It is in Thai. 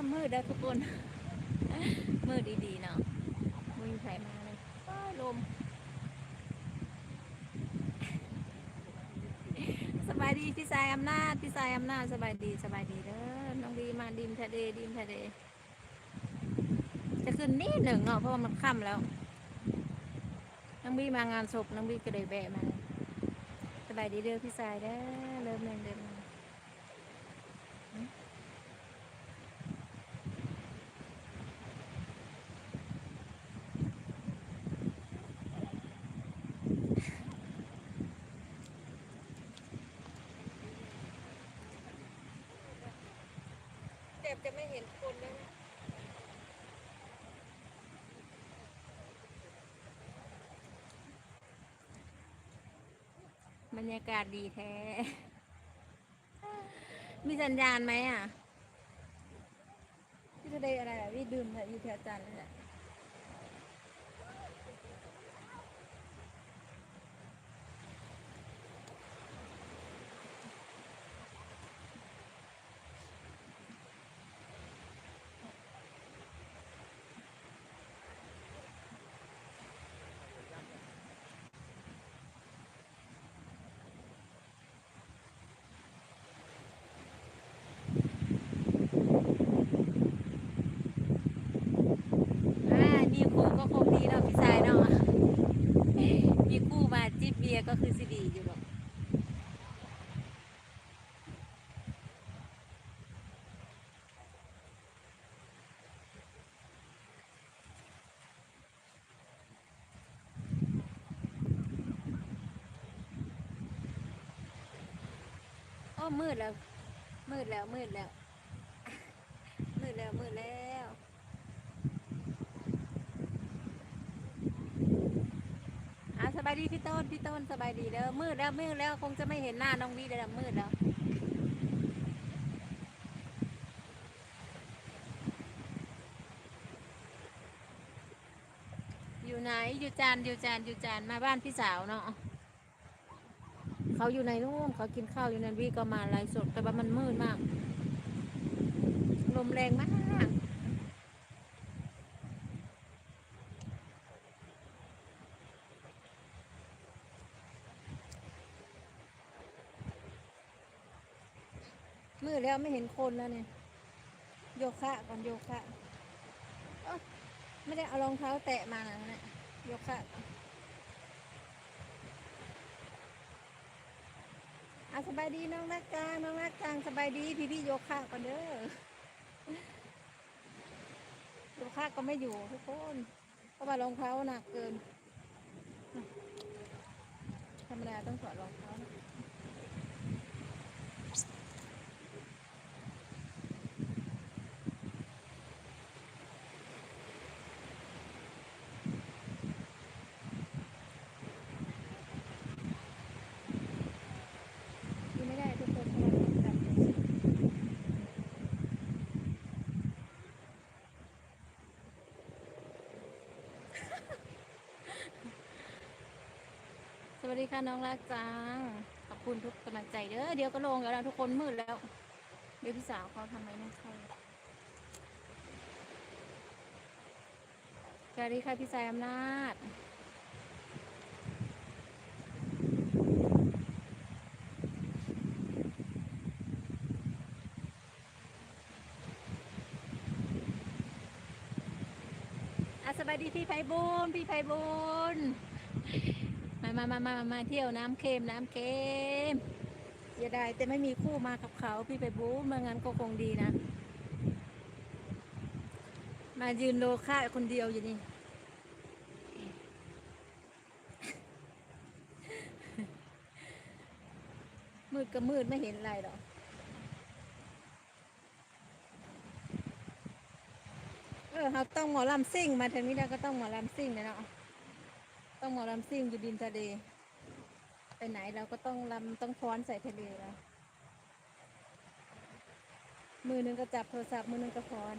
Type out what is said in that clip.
ว่ามืดแล้วทุกคน มืดดีๆเนาะมีใครมาเลยว้ายลมสบายดีพี่สายอำนาจพี่สายอำนาจสบายดีสบายดีเด้อน้องดีมาดิมทะเลดิมทะเลจะขึ้นนิดหนึ่งเนาะเพราะว่ามันค่ำแล้วน้องบีมางานศพน้องบีก็เลยแบะมาสบายดีเด้อพี่สายเด้อเริ่มเดินเดินม บจะไม่เห็นคนแล้วนะบรรยากาศดีแท้ มีสัญญาณไหมอะพี่จะได้อะไรอะพี่ดื่มแต่อยู่แถวจันทร์นี่แหละ อ่ามีคู่ก็คงดีเนาะพี่ชายเนาะมีคู่มาจิบเบี ยก็คือสิดีอยู่หรอกโอ้มืดแล้ว มืดแล้ว มืดแล้ว มืดแล้ว มืดแล้ว อะ สบายดีพี่ต้นพี่ต้นสบายดีเด้อมืดแล้วมืดแล้วคงจะไม่เห็นหน้าน้องวีเด้อมืดแล้วอยู่ไหนอยู่จานอยู่จานอยู่จานมาบ้านพี่สาวเนาะเขาอยู่ในนู่นเขากินข้าวอยู่ในวีก็มาไลฟ์สดแต่ว่ามันมืดมากลมแรงมาก มืดแล้วไม่เห็นคนแล้วเนี่ย โยคะก่อนโยคะไม่ได้เอารองเท้าแตะมานะเนี่ยโยคะอนอะสบายดีน้องนักกลางน้องนักกลางสบายดีพี่พี่โยคะก่อนเด้อโยคะก็ไม่อยู่ทุกคนเพราะว่ารองเท้าหนักเกินธรรมดาต้องถอดรองเท้านะ กินไม่ได้ทุกคนเพราะว่ามันกัดเลยส วัสดีค่ะน้องรักจัง ขอบคุณทุกกำลังใจเด้อเดี๋ยวก็ลงแล้วนะทุกคนมืดแล้ว เดี๋ยวพี่สาวเขาทำไมไม่เข้าสวัสดีค่ะพี่สายอำนาจอะสบายดีพี่ไพบูลพี่ไพบูล มามามามามาเที่ยวน้ำเค็มน้ำเค็มอย่าได้แต่ไม่มีคู่มากับเขาพี่ไพบูลย์เมื่องั้นก็คงดีนะ มายืนโลค่าคนเดียวอยู่นี่มืดก็มืดไม่เห็นอะไรหรอกเออเขาต้องหมอลำซิ่งมาถึงนี้แล้วก็ต้องหมอลำซิ่งเลยเนาะ ต้องหมอลำซิ่งอยู่ดินทะเล ไปไหนเราก็ต้องลำต้องฟ้อนใส่ทะเลแล้วมือหนึ่งก็จับโทรศัพท์มือหนึ่งก็ฟ้อน